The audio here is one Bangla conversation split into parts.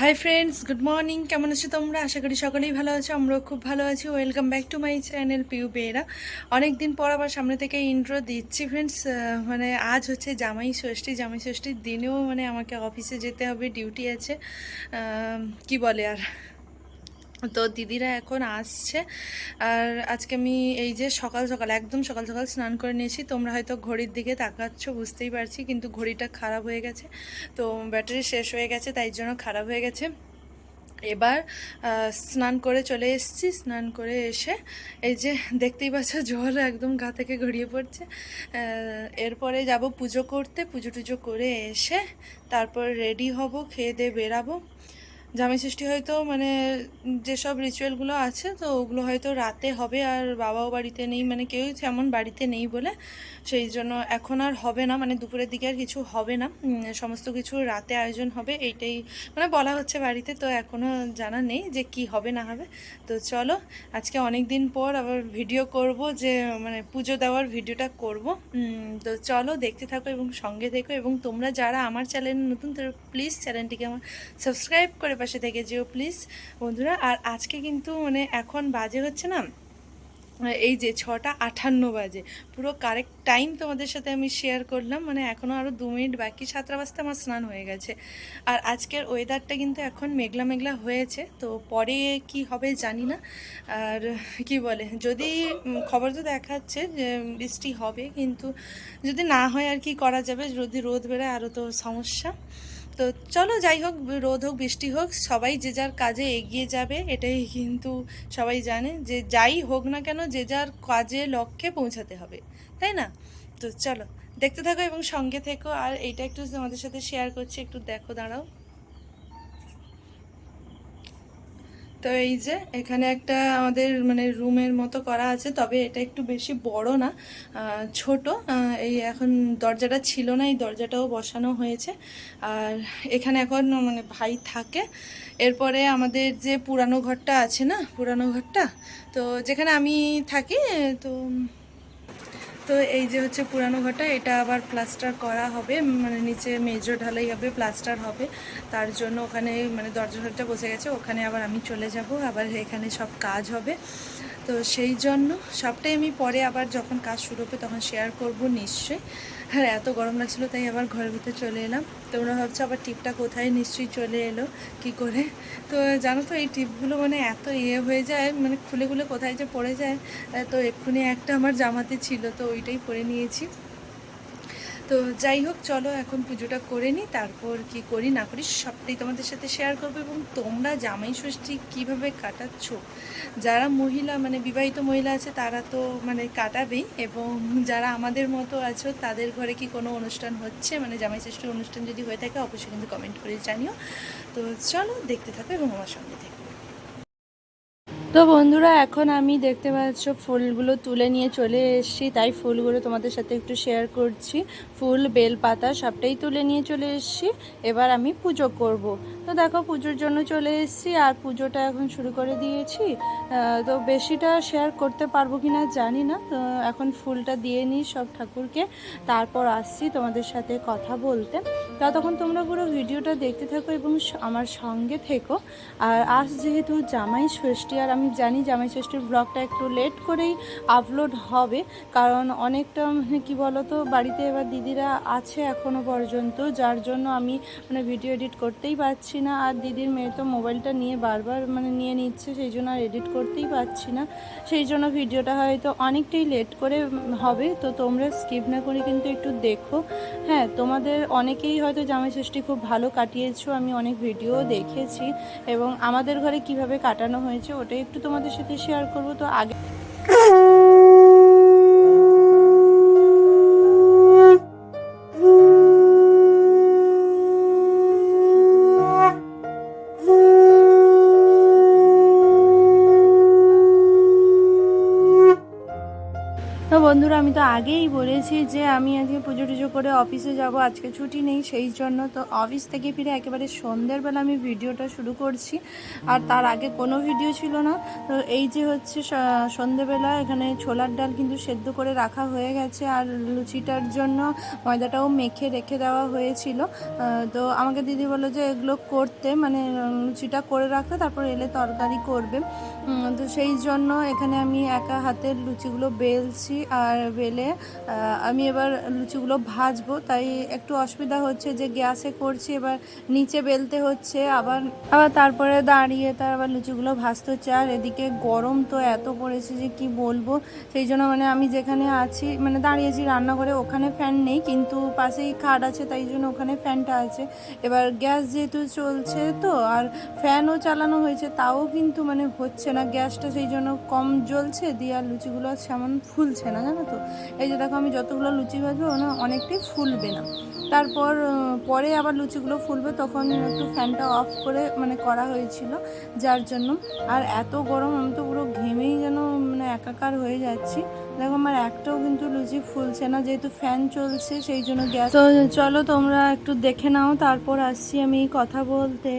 হাই ফ্রেন্ডস গুড মর্নিং কেমন আছো তোমরা? আশা করি সকলেই ভালো আছো, আমরাও খুব ভালো আছি। Welcome back to my channel Piu Bera অনেক দিন পর আবার সামনে থেকে ইন্ট্রো দিচ্ছি ফ্রেন্ডস মানে আজ হচ্ছে জামাই ষষ্ঠী। জামাই ষষ্ঠীর দিনেও মানে আমাকে অফিসে যেতে হবে ডিউটি আছে। কি বলে আর? তো দিদিরা এখন আসছে। আর আজকে আমি এই যে সকাল সকাল, একদম সকাল সকাল স্নান করে নিয়েছি। তোমরা হয়তো ঘড়ির দিকে তাকাচ্ছ, বুঝতেই পারছি, কিন্তু ঘড়িটা খারাপ হয়ে গেছে। তো ব্যাটারি শেষ হয়ে গেছে, তাই জন্য খারাপ হয়ে গেছে। এবার স্নান করে চলে এসেছি। স্নান করে এসে এই যে দেখতেই পাচ্ছ, জল একদম গা থেকে গড়িয়ে পড়ছে। এরপরে যাব পুজো করতে। পুজো টুজো করে এসে তারপর রেডি হব, খেয়ে দিয়ে বেরাবো। জামাই ষষ্ঠী হয়তো মানে যেসব রিচুয়ালগুলো আছে, তো ওগুলো হয়তো রাতে হবে আর বাবাও বাড়িতে নেই মানে কেউ তেমন বাড়িতে নেই বলে। সেই জন্য এখন আর হবে না মানে দুপুরের দিকে আর কিছু হবে না। সমস্ত কিছু রাতে আয়োজন হবে, এইটাই মানে বলা হচ্ছে বাড়িতে, তো এখনও জানা নেই যে কি হবে না হবে। তো চলো, আজকে অনেক দিন পর আবার ভিডিও করব যে মানে পুজো দেওয়ার ভিডিওটা করব। তো চলো দেখতে থাকো এবং সঙ্গে থেকো এবং তোমরা যারা আমার চ্যানেল নতুন, তো প্লিজ চ্যানেলটিকে আমার সাবস্ক্রাইব করে পাশে থেকে যেও প্লিজ বন্ধুরা। আর আজকে কিন্তু মানে এখন বাজে হচ্ছে না, এই যে ছটা আটান্ন বাজে। পুরো কারেক্ট টাইম তোমাদের সাথে আমি শেয়ার করলাম মানে এখনও আরও দু মিনিট বাকি, সাতটা বাজতে আমার স্নান হয়ে গেছে। আর আজকের ওয়েদারটা কিন্তু এখন মেঘলা মেঘলা হয়েছে, তো পরে কি হবে জানি না। আর কি বলে, যদি খবর তো দেখাচ্ছে যে বৃষ্টি হবে, কিন্তু যদি না হয় আর কি করা যাবে, যদি রোদ বেড়ে আরও তো সমস্যা। তো চলো যাই হোক, রোদ হোক, বৃষ্টি হোক, সবাই যে যার কাজে এগিয়ে যাবে, এটাই কিন্তু সবাই জানে যে যাই হোক না কেন, যে যার কাজে লক্ষ্যে পৌঁছাতে হবে, তাই না? তো চলো, দেখতে থাকো এবং সঙ্গে থেকো, আর এইটা একটু তোমাদের সাথে শেয়ার করছি, একটু দেখো, দাঁড়াও। তো এই যে এখানে একটা আমাদের মানে রুমের মতো করা আছে, তবে এটা একটু বেশি বড় না ছোট। এই এখন দরজাটা ছিল না, এই দরজাটাও বসানো হয়েছে। আর এখানে এখন মানে ভাই থাকে। এরপরে আমাদের যে পুরানো ঘরটা আছে না, পুরানো ঘরটা, তো যেখানে আমি থাকি, তো তো এই যে হচ্ছে পুরানো ঘরটা, এটা আবার প্লাস্টার করা হবে মানে নিচে মেজো ঢালাই হবে প্লাস্টার হবে। তার জন্য ওখানে মানে দরজা ঘরটা বসে গেছে, ওখানে আবার আমি চলে যাব, আবার এখানে সব কাজ হবে। তো সেই জন্য সবটাই আমি পরে আবার যখন কাজ শুরু হবে তখন শেয়ার করব নিশ্চয়ই। আর এত গরম লাগছিল, তাই আবার ঘরের ভিতরে চলে এলাম। তোমরা ভাবছ আবার টিপটা কোথায়? নিশ্চয়ই চলে এলো। কি করে? তো জানো তো, এই টিপগুলো মানে এত ইয়ে হয়ে যায় মানে খুলে খুলে কোথায় যে পড়ে যায়। তো এক্ষুনি একটা আমার জামাতে ছিল, তো ওইটাই পরে নিয়েছি। তো যাই হোক, চলো এখন পুজোটা করে নিই তারপর কি করি না করি সবটাই তোমাদের সাথে শেয়ার করব এবং তোমরা জামাই ষষ্ঠী কীভাবে কাটাচ্ছ? যারা মহিলা মানে বিবাহিত মহিলা আছে, তারা তো মানে কাটাবেই এবং যারা আমাদের মতো আছো, তাদের ঘরে কি কোনো অনুষ্ঠান হচ্ছে? মানে জামাই ষষ্ঠীর অনুষ্ঠান যদি হয়ে থাকে, অবশ্যই কিন্তু কমেন্ট করে জানিও। তো চলো দেখতে থাকো এবং আমার সঙ্গে থেকো। তো বন্ধুরা, এখন আমি দেখতে পাচ্ছ ফুলগুলো তুলে নিয়ে চলে এসেছি। তাই ফুলগুলো তোমাদের সাথে একটু শেয়ার করছি। ফুল, বেল পাতা সবটাই তুলে নিয়ে চলে এসেছি। এবার আমি পুজো করব। তো দেখো, পুজোর জন্য চলে এসেছি আর পুজোটা এখন শুরু করে দিয়েছি। তো বেশিটা শেয়ার করতে পারব কি না জানি না। তো এখন ফুলটা দিয়ে নিই সব ঠাকুরকে। তারপর আসছি তোমাদের সাথে কথা বলতে। ততক্ষণ তোমরা পুরো ভিডিওটা দেখতে থাকো এবং আমার সঙ্গে থেকো। আর আজ যেহেতু জামাই ষষ্ঠী, আর আমি জানি জামাই ষষ্ঠীর ব্লগটা একটু লেট করেই আপলোড হবে, কারণ অনেকটা মানে কী বলো তো বাড়িতে এবার দিদিরা আছে এখনও পর্যন্ত, যার জন্য আমি মানে ভিডিও এডিট করতেই পারছি না। আর দিদির মেয়ে তো মোবাইলটা নিয়ে বারবার মানে নিয়ে নিচ্ছে, সেই জন্য আর এডিট করতেই পারছি না। সেই জন্য ভিডিওটা হয়তো অনেকটাই লেট করে হবে, তো তোমরা স্কিপ না করে কিন্তু একটু দেখো। হ্যাঁ তোমাদের অনেকেই হয়তো জামাই ষষ্ঠী খুব ভালো কাটিয়েছো, আমি অনেক ভিডিও দেখেছি। এবং আমাদের ঘরে কীভাবে কাটানো হয়েছে, ওটাই একটু তোমাদের সাথে শেয়ার করব। তো আগে আমি তো আগেই বলেছি যে আমি আজকে পুজো টুজো করে অফিসে যাব, আজকে ছুটি নেই, সেই জন্য তো অফিস থেকে ফিরে একেবারে সন্ধ্যের বেলা আমি ভিডিওটা শুরু করছি। আর তার আগে কোনো ভিডিও ছিল না। তো এই যে হচ্ছে সন্ধ্যেবেলা এখানে ছোলার ডাল কিন্তু সেদ্ধ করে রাখা হয়ে গেছে, আর লুচিটার জন্য ময়দাটাও মেখে রেখে দেওয়া হয়েছিল। তো আমাকে দিদি বলল যে এগুলো করতে মানে লুচিটা করে রাখতে তারপর এলে তরকারি করবে। তো সেই জন্য এখানে আমি একা হাতের লুচিগুলো বেলছি, আর বেলে আমি এবার লুচিগুলো ভাজবো, তাই একটু অসুবিধা হচ্ছে যে গ্যাসে করছি, এবার নিচে বেলতে হচ্ছে, আবার আবার তারপরে দাঁড়িয়ে তার আবার লুচিগুলো ভাজতে হচ্ছে, আর এদিকে গরম তো এত পড়েছে যে কি বলব, সেই জন্য মানে আমি যেখানে আছি মানে দাঁড়িয়েছি রান্নাঘরে, ওখানে ফ্যান নেই, কিন্তু পাশেই খাট আছে, তাই জন্য ওখানে ফ্যানটা আছে। এবার গ্যাস যেহেতু চলছে তো, আর ফ্যানও চালানো হয়েছে, তাও কিন্তু মানে হচ্ছে না, গ্যাসটা সেই জন্য কম জ্বলছে, দিয়ে আর লুচিগুলো সেমন ফুলছে না, জানো তো? এই যে দেখো আমি যতগুলো লুচি ভাজবো না অনেকটাই ফুলবে না। তারপর পরে আবার লুচিগুলো ফুলবে, তখন একটু ফ্যানটা অফ করে মানে করা হয়েছিল যার জন্য। আর এত গরম, আমি তো পুরো ঘেমেই যেন মানে একাকার হয়ে যাচ্ছি। দেখো আমার একটাও কিন্তু লুচি ফুলছে না, যেহেতু ফ্যান চলছে, সেই জন্য গ্যাস তো চলো তোমরা একটু দেখে নাও, তারপর আসছি আমি কথা বলতে।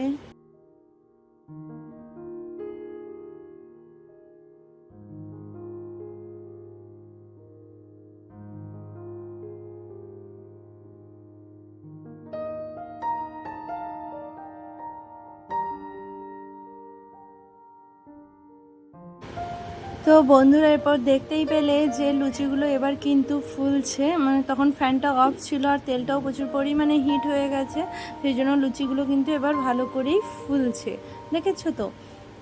তো বন্ধুরা, এরপর দেখতেই পেলে যে লুচিগুলো এবার কিন্তু ফুলছে। মানে তখন ফ্যানটা অফ ছিল আর তেলটাও প্রচুর পরিমাণে হিট হয়ে গেছে। সেই জন্য লুচিগুলো কিন্তু এবার ভালো করেই ফুলছে। দেখেছ তো?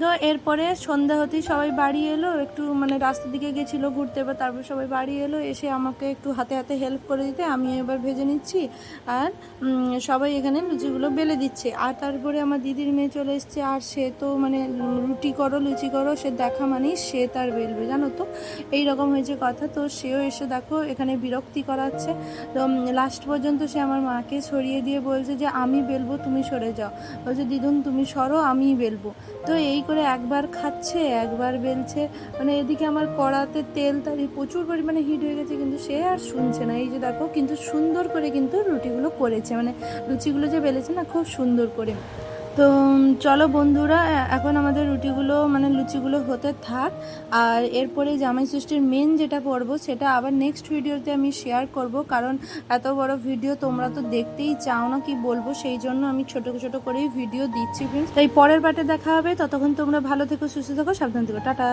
তো এরপরে সন্ধ্যা হতেই সবাই বাড়ি এলো, একটু মানে রাস্তার দিকে গেছিল ঘুরতে, এবার তারপর সবাই বাড়ি এলো, এসে আমাকে একটু হাতে হাতে হেল্প করে দিতে, আমি এবার ভেজে নিচ্ছি আর সবাই এখানে লুচিগুলো বেলে দিচ্ছে। আর তারপরে আমার দিদির মেয়ে চলে এসছে, আর সে তো মানে রুটি করো, লুচি করো, সে দেখা মানেই সে তার বেলবে, জানো তো? এই রকম হয়েছে কথা। তো সেও এসে দেখো এখানে বিরক্তি করাচ্ছে। তো লাস্ট পর্যন্ত সে আমার মাকে সরিয়ে দিয়ে বলছে যে, আমি বেলবো, তুমি সরে যাও। বলছে, দিদুন, তুমি সরো, আমিই বেলবো। তো এই করে একবার খাচ্ছে, একবার বেলছে। মানে এদিকে আমার কড়াতে তেল তারি প্রচুর পরিমাণে হিট হয়ে গেছে, কিন্তু সে আর শুনছে না। এই যে দেখো, কিন্তু সুন্দর করে কিন্তু রুটিগুলো করেছে। মানে লুচিগুলো যে বেলেছে না, খুব সুন্দর করে। তো চলো বন্ধুরা এখন আমাদের রুটিগুলো মানে লুচিগুলো হতে থাক। আর এরপরে জামাই ষষ্ঠীর মেন যেটা পড়ব সেটা আবার নেক্সট ভিডিওতে আমি শেয়ার করব। কারণ এত বড় ভিডিও তোমরা তো দেখতেই চাও না কি বলব, সেই জন্য আমি ছোট ছোট করেই ভিডিও দিচ্ছি ফ্রেন্ডস তাই পরের পাটে দেখা হবে। ততক্ষণ তোমরা ভালো থেকো, সুস্থ থেকো, সাবধান থেকো। টাটা।